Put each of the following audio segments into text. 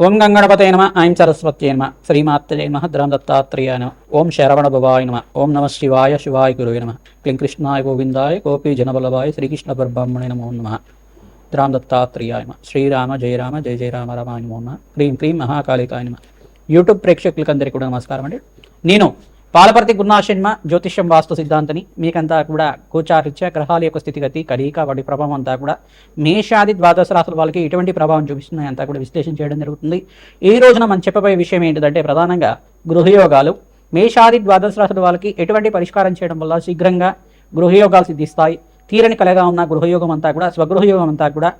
ఓం గంగణపతే నమ ఐం సరస్వత్యే నమ శ్రీమాత్రే నమ ద్రం దత్తాత్రేయ నమ ఓం శరవణ భవాయ నమ ఓం నమ శివాయ శివాయ గురువే నమ క్లీం కృష్ణాయ గోవిందాయ గోపీ జనబలభాయ శ్రీకృష్ణ పరబ్రహ్మణే నమో నమ ద్రాం దత్తాత్రేయాయ నమ శ్రీరామ జయ రామ జయ జయ రామ రామాయ నమో నమ క్రీం క్రీం మహాకాళికాయ నమ. యూట్యూబ్ ప్రేక్షకులకందరికీ కూడా నమస్కారం అండి. నేను పాలపర్తి గురునాశన్మ జ్యోతిష్యం వాస్తు సిద్ధాంతని మీకంతా కూడా గోచారిత్య గ్రహాల యొక్క స్థితిగతి కడిక వాటి ప్రభావం అంతా కూడా మేషాది ద్వాదశ రాశుల వాళ్ళకి ఎటువంటి ప్రభావం చూపిస్తున్నాయి అంతా కూడా విశ్లేషణ చేయడం జరుగుతుంది. ఈ రోజున మనం చెప్పబోయే విషయం ఏంటిదంటే ప్రధానంగా గృహయోగాలు. మేషాది ద్వాదశ రాశుల వాళ్ళకి ఎటువంటి పరిష్కారం చేయడం వల్ల శీఘ్రంగా గృహయోగాలు సిద్ధిస్తాయి. తీరని కలగా ఉన్న గృహయోగం అంతా కూడా స్వగృహయోగం అంతా కూడా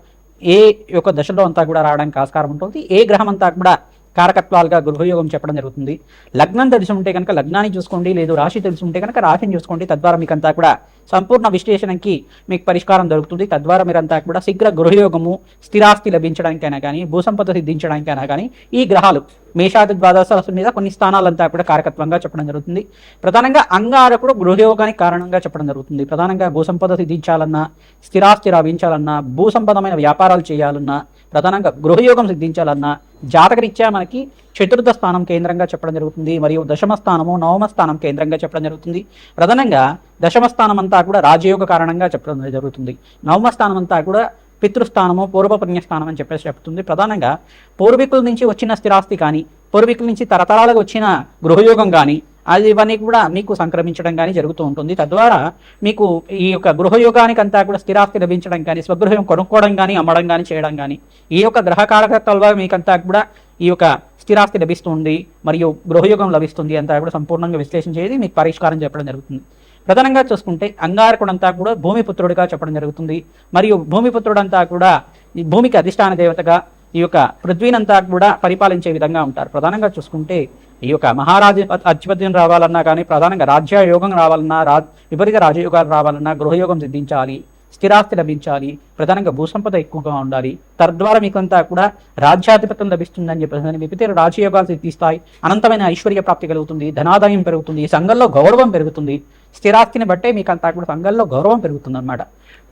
ఏ యొక్క దశలో అంతా కూడా రావడానికి ఆస్కారం ఉంటుంది. ఏ గ్రహం అంతా కూడా కారకత్వాలుగా గృహయోగం చెప్పడం జరుగుతుంది. లగ్నం తెలిసి ఉంటే కనుక లగ్నాన్ని చూసుకోండి లేదు రాశి తెలిసి ఉంటే కనుక రాశిని చూసుకోండి. తద్వారా మీకు అంతా కూడా సంపూర్ణ విశ్లేషణకి మీకు పరిష్కారం దొరుకుతుంది. తద్వారా మీరంతా కూడా శీఘ్ర గృహయోగము స్థిరాస్తి లభించడానికైనా కానీ భూసంపద సిద్ధించడానికైనా కానీ ఈ గ్రహాలు మేషాది ద్వాదశ మీద కొన్ని స్థానాలంతా కూడా కారకత్వంగా చెప్పడం జరుగుతుంది. ప్రధానంగా అంగారకుడు గృహయోగానికి కారణంగా చెప్పడం జరుగుతుంది. ప్రధానంగా భూసంపద సిద్ధించాలన్నా స్థిరాస్తి లభించాలన్నా భూసంపదమైన వ్యాపారాలు చేయాలన్నా ప్రధానంగా గృహయోగం సిద్ధించాలన్నా జాతకరీత్యా మనకి చతుర్థ స్థానం కేంద్రంగా చెప్పడం జరుగుతుంది మరియు దశమ స్థానము నవమ స్థానం కేంద్రంగా చెప్పడం జరుగుతుంది. ప్రధానంగా దశమ స్థానం అంతా కూడా రాజయోగ కారణంగా చెప్పడం జరుగుతుంది. నవమ స్థానం అంతా కూడా పితృస్థానము పూర్వ పుణ్యస్థానం అని చెప్పేసి చెప్తుంది. ప్రధానంగా పూర్వీకుల నుంచి వచ్చిన స్థిరాస్తి కానీ పూర్వీకుల నుంచి తరతరాలకు వచ్చిన గృహయోగం కానీ అది ఇవన్నీ కూడా మీకు సంక్రమించడం కానీ జరుగుతూ ఉంటుంది. తద్వారా మీకు ఈ యొక్క గృహయోగానికి అంతా కూడా స్థిరాస్తి లభించడం కానీ స్వగృహం కొనుక్కోవడం కానీ అమ్మడం కానీ చేయడం కానీ ఈ యొక్క గ్రహకారకత్వాల మీకంతా కూడా ఈ యొక్క స్థిరాస్తి లభిస్తుంది మరియు గృహయోగం లభిస్తుంది అంతా కూడా సంపూర్ణంగా విశ్లేషణ చేసి మీకు పరిష్కారం చెప్పడం జరుగుతుంది. ప్రధానంగా చూసుకుంటే అంగారకుడంతా కూడా భూమిపుత్రుడిగా చెప్పడం జరుగుతుంది. మరియు భూమిపుత్రుడంతా కూడా ఈ భూమికి అధిష్టాన దేవతగా ఈ యొక్క పృథ్వీనంతా కూడా పరిపాలించే విధంగా ఉంటారు. ప్రధానంగా చూసుకుంటే ఈ యొక్క మహారాజ అధిపత్యం రావాలన్నా కానీ ప్రధానంగా రాజ్యయోగం రావాలన్నా రా విపరీత రాజయోగాలు రావాలన్నా గృహయోగం సిద్ధించాలి స్థిరాస్తి లభించాలి ప్రధానంగా భూసంపద ఎక్కువగా ఉండాలి. తద్వారా మీకంతా కూడా రాజ్యాధిపత్యం లభిస్తుందని చెప్పేసి విపరీత రాజయోగాలు సిద్ధిస్తాయి. అనంతమైన ఐశ్వర్య ప్రాప్తి కలుగుతుంది ధనాదాయం పెరుగుతుంది సంఘంలో గౌరవం పెరుగుతుంది. స్థిరాస్తిని బట్టే మీకంతా కూడా సంఘంలో గౌరవం పెరుగుతుంది అనమాట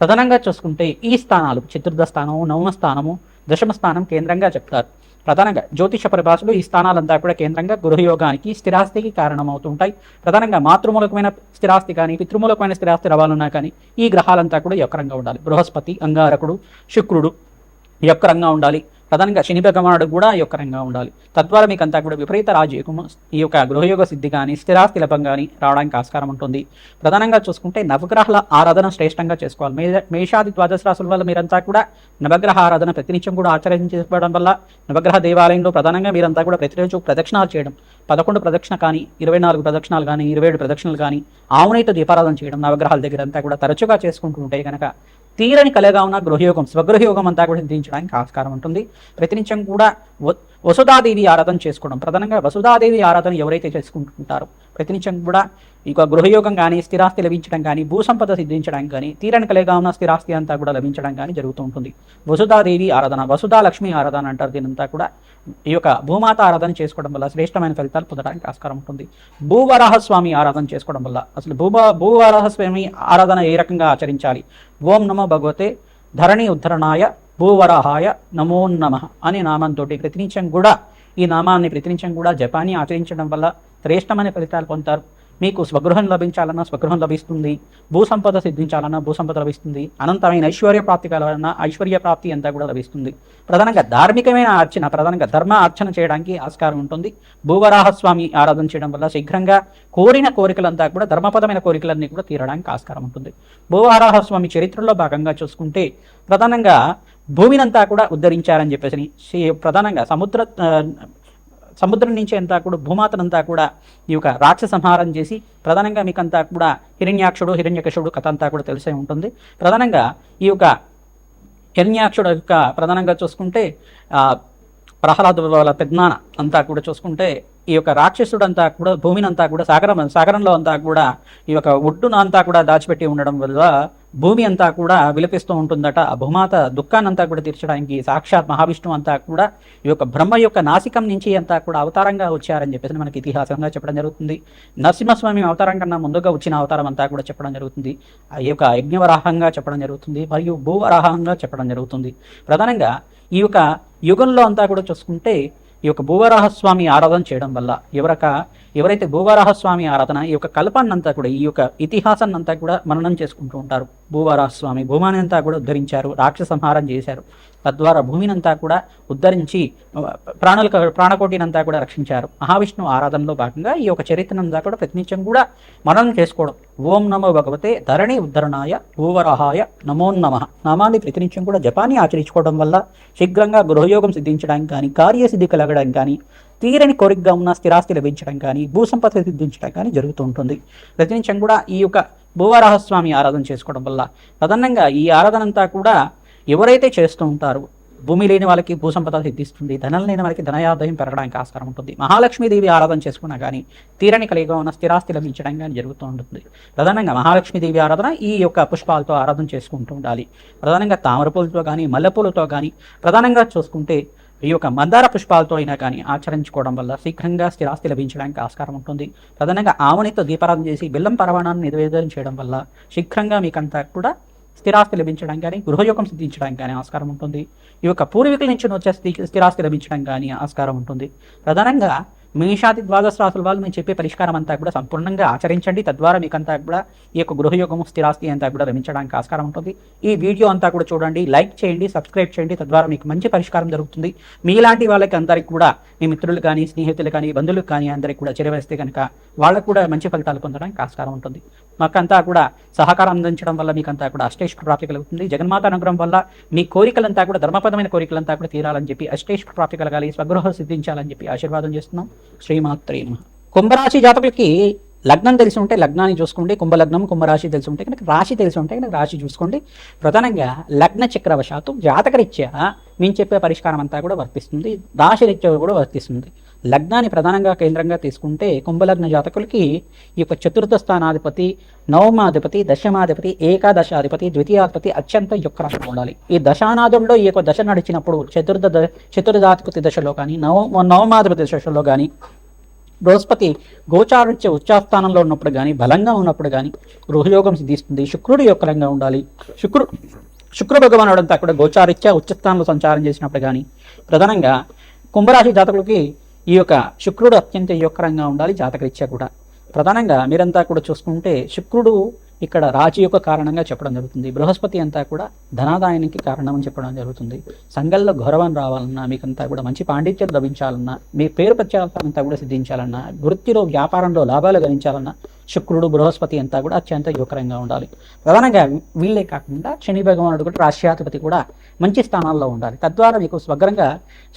ప్రధానంగా చూసుకుంటే ఈ స్థానాలు చతుర్థ స్థానము నవమ స్థానము దశమ స్థానం కేంద్రంగా చెప్తారు. ప్రధానంగా జ్యోతిష పరిభాషలో ఈ స్థానాలంతా కూడా కేంద్రంగా గృహయోగానికి స్థిరాస్తికి కారణమవుతుంటాయి. ప్రధానంగా మాతృమూలకమైన స్థిరాస్తి కానీ పితృమూలకమైన స్థిరాస్తి రవాణా కానీ ఈ గ్రహాలంతా కూడా యొక్కరంగా ఉండాలి. బృహస్పతి అంగారకుడు శుక్రుడు యొక్కరంగా ఉండాలి. ప్రధానంగా శని భగవానుడు కూడా యొక్కరంగా ఉండాలి. తద్వారా మీకు అంతా కూడా విపరీత రాజయోగము ఈ యొక్క గృహయోగ సిద్ధి కానీ స్థిరాస్తి లభం కానీ రావడానికి ఆస్కారం ఉంటుంది. ప్రధానంగా చూసుకుంటే నవగ్రహాల ఆరాధన శ్రేష్టంగా చేసుకోవాలి. మే మేషాది ద్వాదశ రాసుల వల్ల మీరంతా కూడా నవగ్రహ ఆరాధన ప్రతినిత్యం కూడా ఆచరించడం వల్ల నవగ్రహ దేవాలయంలో ప్రధానంగా మీరంతా కూడా ప్రతిరోజు ప్రదక్షిణాలు చేయడం పదకొండు ప్రదక్షిణ కానీ ఇరవై నాలుగు ప్రదక్షిణాలు కానీ ఇరవై ఏడు ప్రదక్షిణలు కానీ ఆవునైతో దీపారాధన చేయడం నవగ్రహాల దగ్గర అంతా కూడా తరచుగా చేసుకుంటూ ఉంటే కనుక తీరని కలగా ఉన్న గృహయోగం స్వగృహయోగం అంతా కూడా సిద్ధించడానికి ఆస్కారం ఉంటుంది. ప్రతినిత్యం కూడా వసుధాదేవి ఆరాధన చేసుకోవడం. ప్రధానంగా వసుధాదేవి ఆరాధన ఎవరైతే చేసుకుంటుంటారో ప్రతినిత్యం కూడా ఇక గృహయోగం కానీ స్థిరాస్తి లభించడం కానీ భూసంపద సిద్ధించడం కానీ తీరని కలిగా ఉన్న స్థిరాస్తి అంతా కూడా లభించడం కానీ జరుగుతూ ఉంటుంది. వసుధాదేవి ఆరాధన వసుధా లక్ష్మి ఆరాధన అంటారు దీనంతా కూడా. ఈ యొక్క భూమాత ఆరాధన చేసుకోవడం వల్ల శ్రేష్టమైన ఫలితాలు పొందడానికి ఆస్కారం ఉంటుంది. భూవరాహ స్వామి ఆరాధన చేసుకోవడం వల్ల అసలు భూ భూవరాహస్వామి ఆరాధన ఏ రకంగా ఆచరించాలి? ఓం నమో భగవతే ధరణి ఉద్ధరణాయ భూవరాహాయ నమో నమ అనే నామంతో ప్రతినిత్యం కూడా ఈ నామాన్ని ప్రతినిత్యం కూడా జపాన్ని ఆచరించడం వల్ల శ్రేష్టమైన ఫలితాలు పొందుతారు. మీకు స్వగృహం లభించాలన్నా స్వగృహం లభిస్తుంది. భూసంపద సిద్ధించాలన్నా భూసంపద లభిస్తుంది. అనంతమైన ఐశ్వర్య ప్రాప్తి కలవాలన్నా ఐశ్వర్య ప్రాప్తి అంతా కూడా లభిస్తుంది. ప్రధానంగా ధార్మికమైన అర్చన ప్రధానంగా ధర్మ అర్చన చేయడానికి ఆస్కారం ఉంటుంది. భూవరాహస్వామి ఆరాధన చేయడం వల్ల శీఘ్రంగా కోరిన కోరికలంతా కూడా ధర్మపదమైన కోరికలన్నీ కూడా తీరడానికి ఆస్కారం ఉంటుంది. భూవరాహస్వామి చరిత్రలో భాగంగా చూసుకుంటే ప్రధానంగా భూమినంతా కూడా ఉద్ధరించారని చెప్పేసి శ్రీ- ప్రధానంగా సముద్ర సముద్రం నుంచి అంతా కూడా భూమాతనంతా కూడా ఈ యొక్క రాక్ష సంహారం చేసి ప్రధానంగా మీకంతా కూడా హిరణ్యాక్షుడు హిరణ్యకశుడు కథ అంతా కూడా తెలిసే ఉంటుంది. ప్రధానంగా ఈ యొక్క హిరణ్యాక్షుడు యొక్క ప్రధానంగా చూసుకుంటే ఆ, ప్రహ్లాదు వాళ్ళ పెద్దనాన్న అంతా కూడా చూసుకుంటే ఈ యొక్క రాక్షసుడంతా కూడా భూమిని అంతా కూడా సాగరం సాగరంలో అంతా కూడా ఈ యొక్క ఒడ్డున అంతా కూడా దాచిపెట్టి ఉండడం వల్ల భూమి అంతా కూడా విలపిస్తూ ఉంటుందట. ఆ భూమాత దుఃఖానంతా కూడా తీర్చడానికి సాక్షాత్ మహావిష్ణువు అంతా కూడా ఈ యొక్క బ్రహ్మ యొక్క నాసికం నుంచి అంతా కూడా అవతారంగా వచ్చారని చెప్పేసి మనకి ఇతిహాసంగా చెప్పడం జరుగుతుంది. నరసింహస్వామి అవతారం కన్నా ముందుగా వచ్చిన అవతారం అంతా కూడా చెప్పడం జరుగుతుంది. ఆ యొక్క యజ్ఞవరాహంగా చెప్పడం జరుగుతుంది మరియు భూవరాహంగా చెప్పడం జరుగుతుంది. ప్రధానంగా ఈ యొక్క యుగంలో అంతా కూడా చూసుకుంటే ఈ యొక్క భూవరాహస్వామి ఆరాధన చేయడం వల్ల ఎవరక ఎవరైతే భూవరాహస్వామి ఆరాధన ఈ యొక్క కల్పాన్నంతా కూడా ఈ యొక్క ఇతిహాసాన్ని అంతా కూడా మననం చేసుకుంటూ ఉంటారు. భూవరాహస్వామి భూమాని అంతా కూడా ఉద్ధరించారు రాక్ష సంహారం చేశారు. తద్వారా భూమిని అంతా కూడా ఉద్ధరించి ప్రాణుల ప్రాణకోటినంతా కూడా రక్షించారు. మహావిష్ణువు ఆరాధనలో భాగంగా ఈ యొక్క చరిత్రనంతా కూడా ప్రతినిత్యం కూడా మననం చేసుకోవడం. ఓం నమో భగవతే ధరణి ఉద్ధరణాయ భూవరహాయ నమో నమ. నామాన్ని ప్రతినిత్యం కూడా జపాన్ని ఆచరించుకోవడం వల్ల శీఘ్రంగా గృహయోగం సిద్ధించడానికి కానీ కార్యసిద్ధి కలగడం కానీ తీరని కోరికగా ఉన్న స్థిరాస్తి లభించడం కానీ భూసంపద సిద్ధించడం కానీ జరుగుతూ ఉంటుంది. ప్రతినిత్యం కూడా ఈ యొక్క భూవరాహస్వామి ఆరాధన చేసుకోవడం వల్ల ప్రధానంగా ఈ ఆరాధన అంతా కూడా ఎవరైతే చేస్తూ ఉంటారో భూమి లేని వాళ్ళకి భూసంపద సిద్ధిస్తుంది ధనం లేని వాళ్ళకి ధనయాదాయం పెరగడానికి ఆస్కారం ఉంటుంది. మహాలక్ష్మీదేవి ఆరాధన చేసుకున్నా కానీ తీరని కలిగిగా ఉన్న స్థిరాస్తి లభించడం కానీ జరుగుతూ ఉంటుంది. ప్రధానంగా మహాలక్ష్మీదేవి ఆరాధన ఈ యొక్క పుష్పాలతో ఆరాధన చేసుకుంటూ ఉండాలి. ప్రధానంగా తామరపూలతో కానీ మల్లెపూలతో కానీ ప్రధానంగా చూసుకుంటే ఈ యొక్క మందార పుష్పాలతో అయినా కానీ ఆచరించుకోవడం వల్ల శీఘ్రంగా స్థిరాస్తి లభించడానికి ఆస్కారం ఉంటుంది. ప్రధానంగా ఆవునితో దీపారాధన చేసి బెల్లం పరవాణాన్ని నివేదన చేయడం వల్ల శీఘ్రంగా మీకంతా కూడా స్థిరాస్తి లభించడం కానీ గృహయోగం సిద్ధించడానికి కానీ ఆస్కారం ఉంటుంది. ఈ యొక్క పూర్వీకుల నుంచి వచ్చే స్థిరాస్తి లభించడం కానీ ఆస్కారం ఉంటుంది. ప్రధానంగా మేషాది ద్వాదశ రాసుల వాళ్ళు మేము చెప్పే పరిష్కారం అంతా కూడా సంపూర్ణంగా ఆచరించండి. తద్వారా మీకంతా కూడా ఈ యొక్క గృహయోగము స్థిరాస్తి అంతా కూడా లభించడానికి ఆస్కారం ఉంటుంది. ఈ వీడియో అంతా కూడా చూడండి లైక్ చేయండి సబ్స్క్రైబ్ చేయండి. తద్వారా మీకు మంచి పరిష్కారం జరుగుతుంది. మీలాంటి వాళ్ళకి అందరికి కూడా మీ మిత్రులు కానీ స్నేహితులు కానీ బంధువులు కానీ అందరికి కూడా చేరవేస్తే కనుక వాళ్ళకు కూడా మంచి ఫలితాలు పొందడానికి ఆస్కారం ఉంటుంది. మాకంతా కూడా సహకారం అందించడం వల్ల మీకంతా కూడా అష్టేశ్వర ప్రాప్తి కలుగుతుంది. జగన్మాత అనుగ్రహం వల్ల మీ కోరికలంతా కూడా ధర్మపదమైన కోరికలంతా కూడా తీరాలని చెప్పి అష్టేశ్వర ప్రాప్తి కలగాలి స్వగృహ సిద్ధించాలని చెప్పి ఆశీర్వాదం చేస్తున్నాం. శ్రీమాత్రే నమ. కుంభరాశి జాతకులకి లగ్నం తెలిసి ఉంటే లగ్నాన్ని చూసుకోండి. కుంభలగ్నం కుంభరాశి తెలిసి ఉంటే కనుక రాశి తెలిసి ఉంటే కనుక రాశి చూసుకోండి. ప్రధానంగా లగ్న చక్రవశాత్తు జాతకరీత్యా మేము చెప్పే పరిష్కారం అంతా కూడా వర్తిస్తుంది. రాశి రీత్యా కూడా వర్తిస్తుంది. లగ్నాన్ని ప్రధానంగా కేంద్రంగా తీసుకుంటే కుంభలగ్న జాతకులకి ఈ యొక్క చతుర్థ స్థానాధిపతి నవమాధిపతి దశమాధిపతి ఏకాదశాధిపతి ద్వితీయాధిపతి అత్యంత యుక్రంగా ఉండాలి. ఈ దశానాథుల్లో ఈ యొక్క దశ నడిచినప్పుడు చతుర్థ చతుర్థాధిపతి దశలో కానీ నవ నవమాధిపతి దశలో కానీ బృహస్పతి గోచారిత్య ఉచ్చాస్థానంలో ఉన్నప్పుడు కానీ బలంగా ఉన్నప్పుడు కానీ గృహయోగం సిద్ధిస్తుంది. శుక్రుడు యొక్కరంగా ఉండాలి. శుక్రుడు శుక్ర భగవానుడంతా కూడా గోచారిత్య ఉచ్చస్థానంలో సంచారం చేసినప్పుడు కానీ ప్రధానంగా కుంభరాశి జాతకులకి ఈ యొక్క శుక్రుడు అత్యంత యొక్కరంగా ఉండాలి జాతకరీత్యా కూడా. ప్రధానంగా మీరంతా కూడా చూసుకుంటే శుక్రుడు ఇక్కడ రాజు యొక్క కారణంగా చెప్పడం జరుగుతుంది. బృహస్పతి అంతా కూడా ధనాదాయానికి కారణం అని చెప్పడం జరుగుతుంది. సంఘంలో గౌరవం రావాలన్నా మీకంతా కూడా మంచి పాండిత్యం లభించాలన్నా మీ పేరు ప్రత్యేకంతా కూడా సిద్ధించాలన్నా వృత్తిలో వ్యాపారంలో లాభాలు గణించాలన్నా శుక్రుడు బృహస్పతి అంతా కూడా అత్యంత యువకరంగా ఉండాలి. ప్రధానంగా వీళ్ళే కాకుండా శని భగవానుడు కూడా రాష్ట్రాధిపతి కూడా మంచి స్థానాల్లో ఉండాలి. తద్వారా మీకు స్వగ్రంగా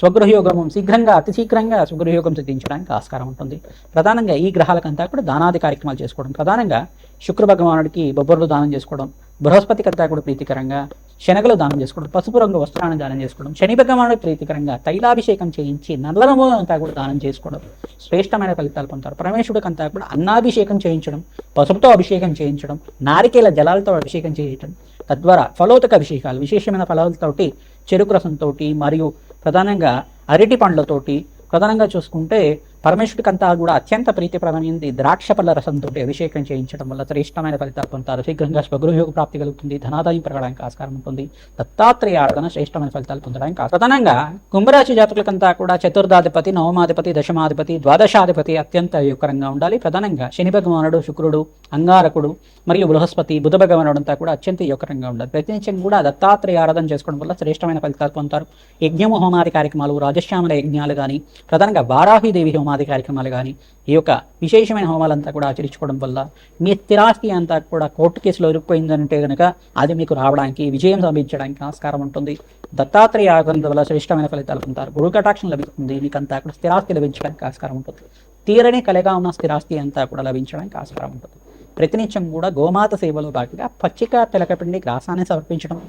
స్వగృహయోగం శీఘ్రంగా అతి శీఘ్రంగా స్వగృహయోగం సిద్ధించడానికి ఆస్కారం ఉంటుంది. ప్రధానంగా ఈ గ్రహాలకంతా కూడా దానాది కార్యక్రమాలు చేసుకోవడం. ప్రధానంగా శుక్ర భగవానుడికి బొబ్బర్లు దానం చేసుకోవడం. బృహస్పతికి అంతా కూడా ప్రీతికరంగా శనగలు దానం చేసుకోవడం పసుపు రంగు వస్త్రాన్ని దానం చేసుకోవడం శని భగవానుడు ప్రీతికరంగా తైలాభిషేకం చేయించి నల్లరము అంతా కూడా దానం చేసుకోవడం శ్రేష్టమైన ఫలితాలు పొందుతారు. పరమేశ్వరుడికి అంతా కూడా అన్నాభిషేకం చేయించడం పసుపుతో అభిషేకం చేయించడం నారికేల జలాలతో అభిషేకం చేయించడం తద్వారా ఫలోతక అభిషేకాలు విశేషమైన ఫలాలతోటి చెరుకు రసంతో మరియు ప్రధానంగా అరటి పండ్లతోటి ప్రధానంగా చూసుకుంటే పరమేశ్వరుడికి అంతా కూడా అత్యంత ప్రీతిప్రదమైనది ద్రాక్ష పళ్ళ రసంతో అభిషేకం చేయించడం వల్ల శ్రేష్టమైన ఫలితాలు పొందుతారు. శీఘ్రంగా స్వగృహయోగ ప్రాప్తి కలుగుతుంది. ధనాదాయం పెరగడానికి ఆస్కారం ఉంటుంది. దత్తాత్రేయ ఆరాధన శ్రేష్టమైన ఫలితాలు పొందడానికి ప్రధానంగా కుంభరాశి జాతకులకంతా కూడా చతుర్థాధిపతి నవమాధిపతి దశమాధిపతి ద్వాదశాధిపతి అత్యంత యుకరంగా ఉండాలి. ప్రధానంగా శని భగవానుడు శుక్రుడు అంగారకుడు మరియు బృహస్పతి బుధ భగవానుడు అంతా కూడా అత్యంత యుకరంగా ఉండాలి. ప్రతినిత్యం కూడా దత్తాత్రేయ ఆరాధన చేసుకోవడం వల్ల శ్రేష్టమైన ఫలితాలు పొందుతారు. యజ్ఞము హోమాది కార్యక్రమాలు రాజశ్యామల యజ్ఞాలు కానీ ప్రధానంగా వారాహిదేవి హోమ హోమాది కార్యక్రమాలు కానీ ఈ యొక్క విశేషమైన హోమాలంతా కూడా ఆచరించుకోవడం వల్ల మీ స్థిరాస్తి అంతా కూడా కోర్టు కేసులో ఇరుక్కుపోయిందంటే కనుక అది మీకు రావడానికి విజయం సాధించడానికి ఆస్కారం ఉంటుంది. దత్తాత్రేయ ఆగంత వల్ల శ్రేష్టమైన ఫలితాలు పొందుతారు. గురు కటాక్షం లభిస్తుంది. మీకంతా కూడా స్థిరాస్తి లభించడానికి ఆస్కారం ఉంటుంది. తీరని కలగా ఉన్న స్థిరాస్తి అంతా కూడా లభించడానికి ఆస్కారం ఉంటుంది. ప్రతినిత్యం కూడా గోమాత సేవలో భాగంగా పచ్చిక తెలకపిండి గ్రాసాన్ని సమర్పించడం.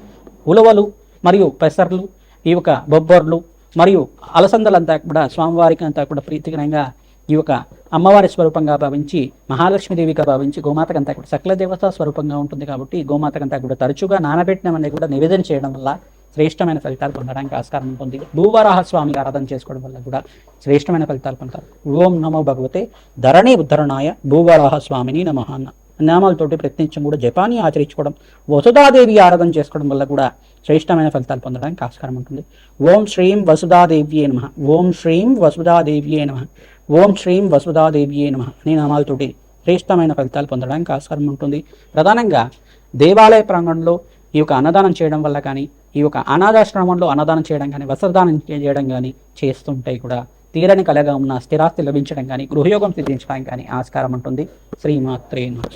ఉలవలు మరియు పెసర్లు ఈ యొక్క బొబ్బర్లు మరియు అలసందలంతా కూడా స్వామివారికి అంతా కూడా ప్రీతికరంగా ఈ యొక్క అమ్మవారి స్వరూపంగా భావించి మహాలక్ష్మీదేవిగా భావించి గోమాతకంతా కూడా సకల దేవత స్వరూపంగా ఉంటుంది కాబట్టి గోమాతకంతా కూడా తరచుగా నానబెట్టినవన్నీ కూడా నివేదన చేయడం వల్ల శ్రేష్టమైన ఫలితాలు పొందడానికి ఆస్కారం ఉంటుంది. భూవరాహ స్వామి ఆరాధన చేసుకోవడం వల్ల కూడా శ్రేష్టమైన ఫలితాలు పొందుతారు. ఓం నమో భగవతే ధరణి ఉద్ధరణాయ భూవరాహ స్వామిని నమః నామాలతోటి ప్రయత్నించడం కూడా జపాన్ని ఆచరించుకోవడం వసుధాదేవి ఆరాధన చేసుకోవడం వల్ల కూడా శ్రేష్టమైన ఫలితాలు పొందడానికి ఆస్కారం ఉంటుంది. ఓం శ్రీం వసుధాదేవ్యే నమ. ఓం శ్రీం వసుధాదేవ్యే నమ. ఓం శ్రీం వసుధాదేవ్యే నమ అనే నామాలతోటి శ్రేష్టమైన ఫలితాలు పొందడానికి ఆస్కారం ఉంటుంది. ప్రధానంగా దేవాలయ ప్రాంగణంలో ఈ యొక్క అన్నదానం చేయడం వల్ల కానీ ఈ యొక్క అనాథాశ్రమంలో అన్నదానం చేయడం కానీ వస్త్రదానం చేయడం కానీ చేస్తుంటాయి కూడా. తీరని కలగా ఉన్న స్థిరాస్తి లభించడం కానీ గృహయోగం సిద్ధించడానికి కానీ ఆస్కారం ఉంటుంది. శ్రీమాత్రే